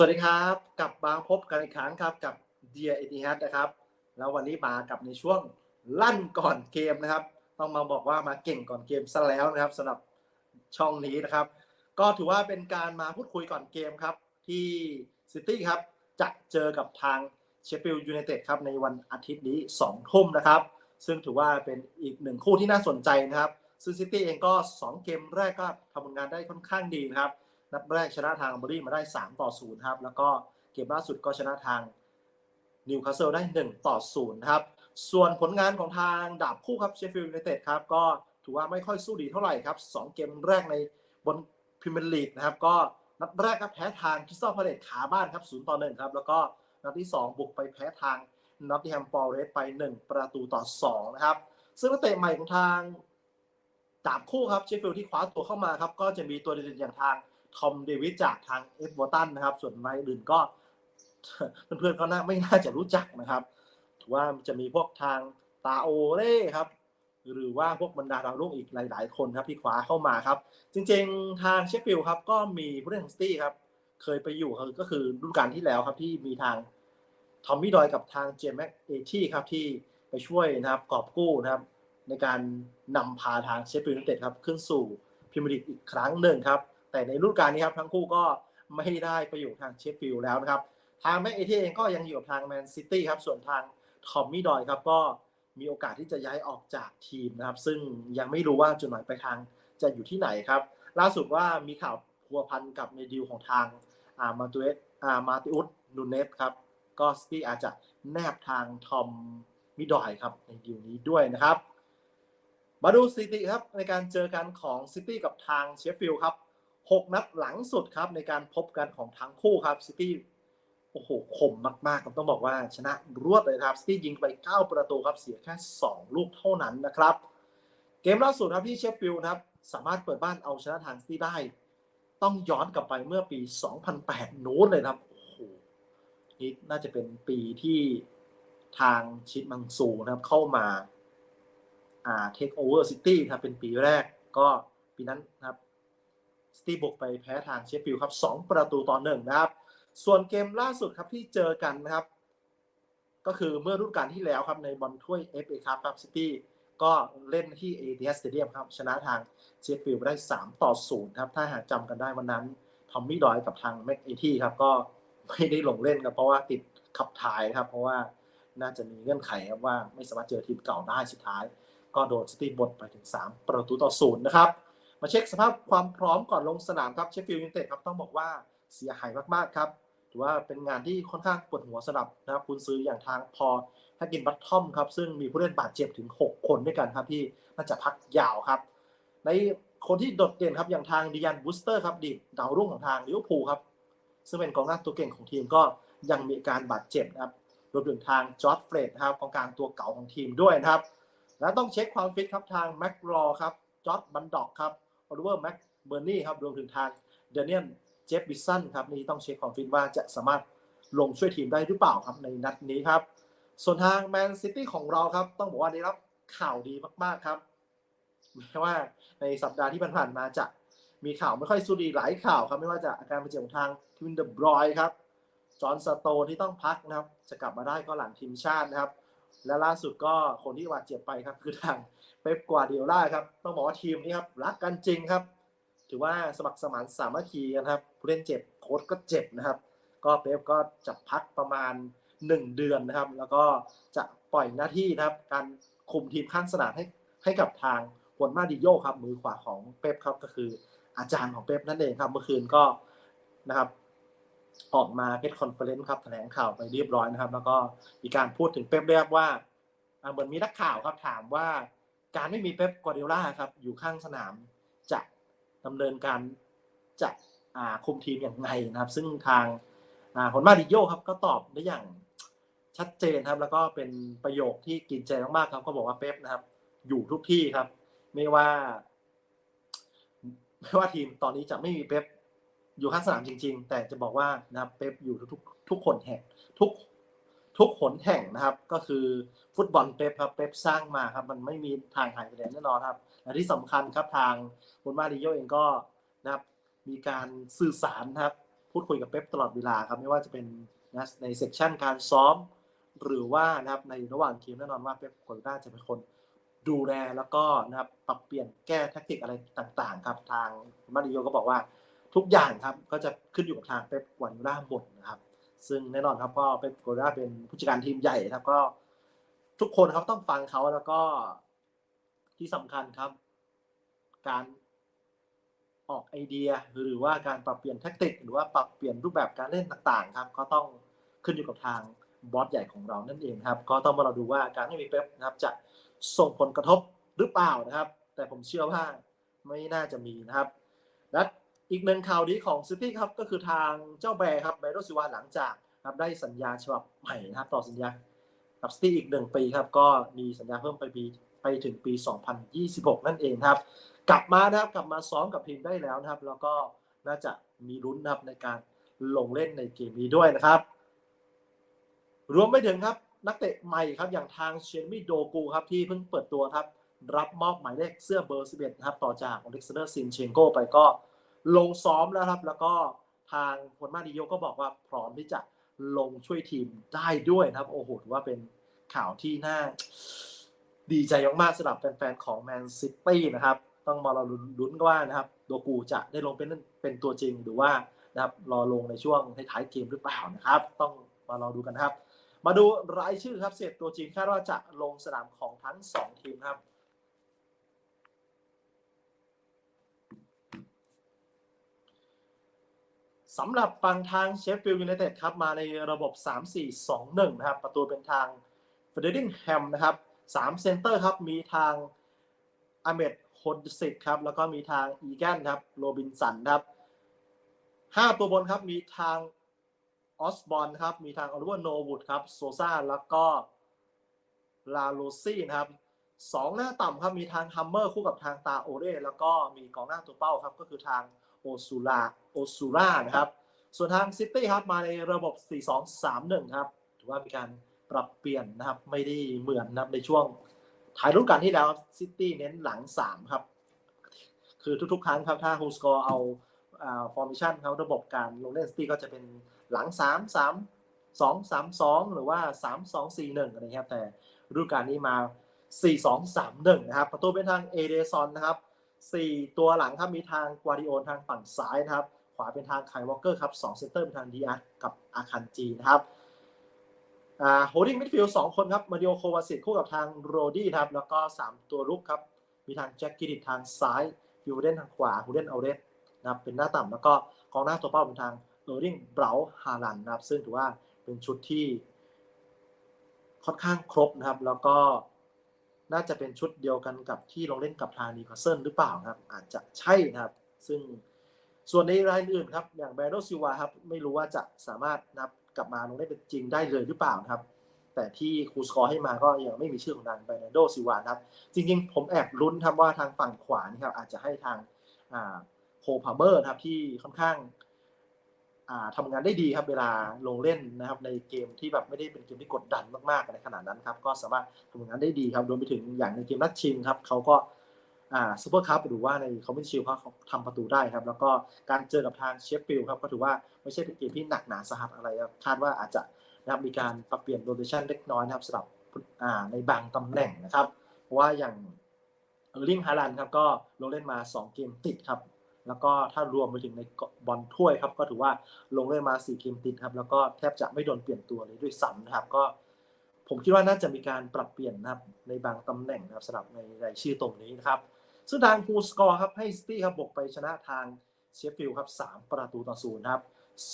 สวัสดีครับกลับมาพบกันอีกครั้งครับกับ Dear e t i h a d นะครับ แล้ววันนี้มากับในช่วงลั่นก่อนเกมนะครับ ต้องมาบอกว่ามาเก่งก่อนเกมซะแล้วนะครับสำหรับช่องนี้นะครับ ก็ถือว่าเป็นการมาพูดคุยก่อนเกมครับ ที่ซิตี้ครับจะเจอกับทางเชฟฟิลด์ยูไนเต็ดครับในวันอาทิตย์นี้2ทุ่มนะครับ ซึ่งถือว่าเป็นอีกหนึ่งคู่ที่น่าสนใจนะครับซึ่งซิตี้เองก็ 2 เกมแรกก็ทำผลงานได้ค่อนข้างดีนะครับ นัดแรกชนะทางอัมบรีมาได้ 3 ต่อ 0 ครับ แล้วก็เกมล่าสุดก็ชนะทางนิวคาสเซิลได้ 1 ต่อ 0 ครับ ส่วนผลงานของทางดาบคู่ครับเชฟฟิลด์ยูไนเต็ดครับ ก็ถือว่าไม่ค่อยสู้ดีเท่าไหร่ครับ 2 เกมแรกในบนพรีเมียร์ลีกนะครับ ก็นัดแรกครับแพ้ทางคริสตัลพาเลตขาบ้านครับ 0 ต่อ 1 ครับ แล้วก็นัดที่ 2 บุกไปแพ้ทางนอตติแฮมฟอร์เรสไป 1 ประตูต่อ 2 นะครับ ซึ่งนักเตะใหม่ของทางดาบคู่ครับเชฟฟิลด์ที่คว้าตัวเข้ามาครับ ก็จะมีตัวเด่นๆอย่างทาง ทอมเดวิดจากทางเอฟวอร์ตันนะครับ ส่วนรายอื่นก็เพื่อนๆก็น่าไม่น่าจะรู้จักนะครับถือว่าจะมีพวกทางตาโอเล่ครับ หรือว่าพวกบรรดาดาวรุ่งอีกหลาย ๆ คนครับที่คว้าเข้ามาครับ จริงๆทางเชฟฟิลด์ครับ ก็มีผู้เล่นของสตี้ครับ เคยไปอยู่ก็คือฤดูกาลที่แล้วครับที่มีทางทอมมี่ดอยกับทางเจมส์แม็กเอที่ครับที่ไปช่วยนะครับกอบกู้นะครับ ในการนำพาทางเชฟฟิลด์ยูไนเต็ดครับขึ้นสู่พรีเมียร์ลีกอีกครั้งหนึ่งครับ แต่ในฤดูกาลนี้ครับทั้งคู่ก็ไม่ได้ไปอยู่ทางเชฟฟิลด์แล้วนะครับ ทางแม็กเอทีเองก็ยังอยู่กับทางแมนซิตี้ครับ ส่วนทางทอมมี่ดอยครับก็มีโอกาสที่จะย้ายออกจากทีมนะครับ ซึ่งยังไม่รู้ว่าจุดหมายปลายทางจะอยู่ที่ไหนครับ ล่าสุดว่ามีข่าวพัวพันกับในดีลของทางอามาตูเอสอามาติอุสนูเนสครับก็ซิตี้อาจจะแนบทางทอมมิดอยครับในดีลนี้ด้วยนะครับ มาดูสถิติครับในการเจอกันของซิตี้กับทางเชฟฟิลด์ครับ 6 นัดหลังสุดครับในการพบกันของทั้งคู่ครับซิตี้โอ้โหคมมากๆครับต้องบอกว่าชนะรวดเลยครับซิตี้ยิงไป 9 ประตูครับเสียแค่ 2 ลูกเท่านั้นนะครับ เกมล่าสุดครับที่เชฟฟิลด์ครับสามารถเปิดบ้านเอาชนะทางซิตี้ได้ ต้องย้อนกลับไปเมื่อปี 2008นู้นเลยครับโอ้โหนี่น่าจะเป็นปีที่ทางชิดมังซูนะครับเข้ามาอ่าเทคโอเวอร์ซิตี้ครับเป็นปีแรกก็ปีนั้นนะครับ ซิตี้บุกไปแพ้ทางเชฟฟิลด์ครับ 2 ประตูต่อหนึ่งนะครับ ส่วนเกมล่าสุดครับที่เจอกันนะครับ ก็คือเมื่อฤดูกาลที่แล้วครับในบอลถ้วย FA ครับครับซิตี้ก็เล่นที่ ATS Stadium ครับ ชนะทางเชฟฟิลด์ไปได้ 3 ต่อ0ครับถ้าหากจำกันได้วันนั้นทอมมี่ดอยกับทางแม็กเอทีครับก็ไม่ได้ลงเล่นครับเพราะว่าติดขับถ่ายครับ เพราะว่าน่าจะมีเงื่อนไขครับว่าไม่สามารถเจอทีมเก่าได้สุดท้าย ก็โดนซิตี้บดไปถึง 3 ประตูต่อศูนย์นะครับ มาเช็คสภาพความพร้อมก่อนลงสนามครับเชฟฟิลด์ยูไนเต็ดครับต้องบอกว่าเสียหายมากๆครับถือว่าเป็นงานที่ค่อนข้างปวดหัวสำหรับนะครับคุณซื้ออย่างทางพอถ้ากินบัตทอมครับซึ่งมีผู้เล่นบาดเจ็บถึง 6 คนด้วยกันครับที่น่าจะพักยาวครับ ในคนที่โดดเด่นครับอย่างทางดิยันบูสเตอร์ครับดีดดาวรุ่งของทางลิเวอร์พูลครับซึ่งเป็นกองหน้าตัวเก่งของทีมก็ยังมีการบาดเจ็บนะครับรวมถึงทางจอร์ดเฟรดนะครับกองกลางตัวเก่าของทีมด้วยนะครับ และต้องเช็คความฟิตครับทางแม็กรอครับจอร์ดบันดอกครับ โอลิเวอร์แม็กเบอร์นี่ครับรวมถึงทางเดนเนียนเจฟบิสันครับนี่ต้องเช็คความฟิตว่าจะสามารถลงช่วยทีมได้หรือเปล่าครับในนัดนี้ครับ ส่วนทางแมนซิตี้ของเราครับ ต้องบอกว่าได้รับข่าวดีมาก ๆครับแม้ว่าในสัปดาห์ที่ผ่านๆมาจะมีข่าวไม่ค่อยสู้ดีหลายข่าวครับไม่ว่าจะอาการบาดเจ็บของทางทวินเดอะบรอยครับจอห์นสโตนที่ต้องพักนะครับ จะกลับมาได้ก็หลังทีมชาตินะครับ และล่าสุดก็คนที่บาดเจ็บไปครับ คือทาง เป๊ปกวาร์ดิโอล่าครับต้องบอกว่าทีมนี้ครับรักกันจริงครับ ถือว่าสมัครสมานสามัคคีกันครับผู้เล่นเจ็บโค้ชก็เจ็บนะครับ ก็เป๊ปก็จะพักประมาณ 1 เดือนนะครับ แล้วก็จะปล่อยหน้าที่นะครับ การคุมทีมข้างสนามให้ให้กับทางฮวนมาดิโยครับมือขวาของเป๊ปครับก็คืออาจารย์ของเป๊ปนั่นเองครับเมื่อคืนก็นะครับออกมาเพจคอนเฟอเรนซ์ครับแถลงข่าวไปเรียบร้อยนะครับ แล้วก็มีการพูดถึงเป๊ปเรียกว่าอ่าเหมือนมีนักข่าวครับถามว่า การไม่มีเป๊ปกวาร์ดิโอล่าครับอยู่ข้างสนามจะดำเนินการจะคุมทีมอย่างไรนะครับ ซึ่งทางฮอนมาดิโยครับก็ตอบได้อย่างชัดเจนครับ แล้วก็เป็นประโยคที่กินใจมากๆครับ ก็บอกว่าเป๊ปนะครับ อยู่ทุกที่ครับ ไม่ว่า ไม่ว่าทีมตอนนี้จะไม่มีเป๊ปอยู่ข้างสนามจริง ๆ แต่จะบอกว่านะครับเป๊ปอยู่ทุกทุกคนแห่งทุก ทุกหนแห่งนะครับ ก็คือฟุตบอลเป๊ปครับเป๊ปสร้างมาครับ มันไม่มีทางหายไปแน่นอนครับและที่สำคัญครับทางคุณมาดิโยเองก็นะครับ มีการสื่อสารนะครับ พูดคุยกับเป๊ปตลอดเวลาครับ ไม่ว่าจะเป็นนะในเซสชันการซ้อม หรือว่านะครับในระหว่างทีมแน่นอนว่าเป๊ปกัวด้าจะเป็นคนดูแลแล้วก็นะครับปรับเปลี่ยนแก้แทคติกอะไรต่างๆ ครับทางมาริโยก็บอกว่าทุกอย่างครับก็จะขึ้นอยู่กับทางเป๊ปกัวด้าหมดนะครับ ซึ่งแน่นอนครับก็เป๊ปกัวด้าเป็นผู้จัดการทีมใหญ่ครับก็ทุกคนเขาต้องฟังเขาแล้วก็ที่สำคัญครับ การออกไอเดียหรือว่าการปรับเปลี่ยนแทคติก หรือว่าปรับเปลี่ยนรูปแบบการเล่นต่างๆ ครับ ก็ต้องขึ้นอยู่กับทางบอสใหญ่ของเรานั่นเองครับ ก็ต้องมาเราดูว่าการที่มีเป๊ปนะครับ จะส่งผลกระทบหรือเปล่านะครับ แต่ผมเชื่อว่าไม่น่าจะมีนะครับ และ อีกหนึ่งข่าวดีของซิตี้ครับก็คือทางเจ้าแบร์ครับแบร์โรซิวาหลังจากครับได้สัญญาฉบับใหม่นะครับต่อสัญญากับซิตี้อีกหนึ่งปีครับก็มีสัญญาเพิ่มไปปีไปถึงปี 2026 นั่นเองครับ กลับมานะครับกลับมาซ้อมกับทีมได้แล้วนะครับ แล้วก็น่าจะมีลุ้นนะครับในการลงเล่นในเกมนี้ด้วยนะครับ รวมไปถึงครับนักเตะใหม่ครับอย่างทางเชนมิโดกูครับที่เพิ่งเปิดตัวครับ รับมอบหมายเลขเสื้อเบอร์ 11 นะครับ ต่อจากอเล็กซานเดอร์ซินเชนโกไปก็ ลงซ้อมแล้วครับ แล้วก็ทางคนมาดิโยก็บอกว่าพร้อมที่จะลงช่วยทีมได้ด้วยนะครับโอ้โหถือว่าเป็นข่าวที่น่าดีใจมากๆสำหรับแฟนๆของแมนซิตี้นะครับ ต้องมารอลุ้นๆว่านะครับโดกูจะได้ลงเป็นเป็นตัวจริงหรือว่านะครับรอลงในช่วงท้ายๆเกมหรือเปล่านะครับ ต้องมารอดูกันนะครับ มาดูรายชื่อครับเสียตัวจริงคาดว่าจะลงสนามของทั้ง 2 ทีมครับ สำหรับฝั่งทางเชฟฟิลด์ยูไนเต็ดครับมาในระบบ 3-4-2-1 นะครับ ประตูเป็นทางเฟเดริงแฮมนะครับ3เซนเตอร์ครับ มีทางอเมดโฮนสิกครับ แล้วก็มีทางอีแกนครับ โรบินสันครับ5ตัวบนครับ มีทางออสบอนครับ มีทางออลิเวอร์โนวูดครับ โซซาแล้วก็ลาโลซี่นะครับสองหน้าต่ำครับ มีทางฮัมเมอร์คู่กับทางตาโอเร่แล้วก็มีกองหน้าตัวเป้าครับ ก็คือทาง โอซูราโอซูรานะครับ ส่วนทางซิตี้ครับมาในระบบ 4-2-3-1 ครับ ถือว่ามีการปรับเปลี่ยนนะครับ ไม่ได้เหมือนนะครับในช่วงท้ายฤดูกาลที่แล้วซิตี้เน้นหลัง 3 ครับ คือทุกๆ ครั้งครับถ้าฮูสกอร์เอาฟอร์มิชันเขาระบบการลงเล่นซิตี้ก็จะเป็นหลัง 3 3 2 3 2 หรือว่า 3 2 4 1อะไรครับแต่ฤดูกาลนี้มา 4 2 3 1 นะครับ ประตูเป็นทางเอเดซอนนะครับ 4 ตัวหลังครับมีทางกวาดิโอนทางฝั่งซ้ายนะครับ ขวาเป็นทางไคลวอลเกอร์ครับ2เซนเตอร์เป็นทางดีอาร์กับอาคันจีนะครับโฮดดิ้งมิดฟิลด์สองคนครับมาดิโอโควาสิตคู่กับทางโรดี้ครับแล้วก็ 3 ตัวรุกครับ มีทางแจ็คกิดิตทางซ้ายฟิวเดนทางขวาฮูเดนเอาเรสนะครับเป็นหน้าต่ำแล้วก็กองหน้าตัวเป้าเป็นทางเออร์ริงเบราฮาลันนะครับซึ่งถือว่าเป็นชุดที่ค่อนข้างครบนะครับ แล้วก็ น่าจะเป็นชุดเดียวกันกับที่ลงเล่นกับทางนิคาเซิลหรือเปล่าครับ อาจจะใช่นะครับ ซึ่งส่วนในรายอื่นครับ อย่างแบรโดซิวาครับ ไม่รู้ว่าจะสามารถนับกลับมาลงได้เป็นจริงได้เลยหรือเปล่าครับ แต่ที่ครูสกอร์ให้มาก็ยังไม่มีชื่อของทางแบรโดซิวาครับ จริงๆ ผมแอบลุ้นครับว่าทางฝั่งขวานี่ครับอาจจะให้ทางโคพาเมอร์ครับที่ค่อนข้าง ทำงานได้ดีครับเวลาลงเล่นนะครับในเกมที่แบบไม่ได้เป็นเกมที่กดดันมากๆในขนาดนั้นครับก็สามารถทำงานได้ดีครับรวมไปถึงอย่างในเกมนัดชิงครับเขาก็ซูเปอร์คัพหรือว่าในคอมมิชชิลเขาทำประตูได้ครับ แล้วก็การเจอกับทางเชฟฟิลด์ครับก็ถือว่าไม่ใช่เป็นเกมที่หนักหนาสาหัสอะไรครับคาดว่าอาจจะนะครับมีการปรับเปลี่ยนโรเตชันเล็กน้อยนะครับสำหรับในบางตำแหน่งนะครับเพราะว่าอย่างเออร์ลิงฮาลันครับก็ลงเล่นมา 2 เกมติดครับ แล้วก็ถ้ารวมไปถึงในบอลถ้วยครับ ก็ถือว่าลงเล่นมา4เกมติดครับ แล้วก็แทบจะไม่โดนเปลี่ยนตัวเลยด้วยซ้ำนะครับ ก็ ผมคิดว่าน่าจะมีการปรับเปลี่ยนนะครับ ในบางตำแหน่งนะครับสำหรับในรายชื่อตรงนี้นะครับ ซึ่งทางฮูสกอร์ครับให้ซิตี้ครับบุกไปชนะทางเชฟฟิลด์ครับ3ประตูต่อศูนย์ครับ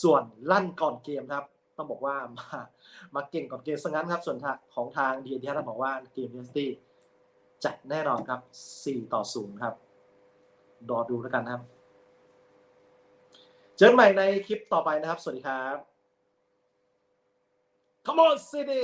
ส่วนลั่นก่อนเกมครับ ต้องบอกว่ามามาเก่งก่อนเกมซะงั้นครับ ส่วนของทางดีเอทีเราบอกว่าเกมเนสตี้จัดแน่นอนครับ4ต่อ0ครับรอดูแล้วกันครับ เจอกันใหม่ในคลิปต่อไปนะครับ สวัสดีครับ Come on City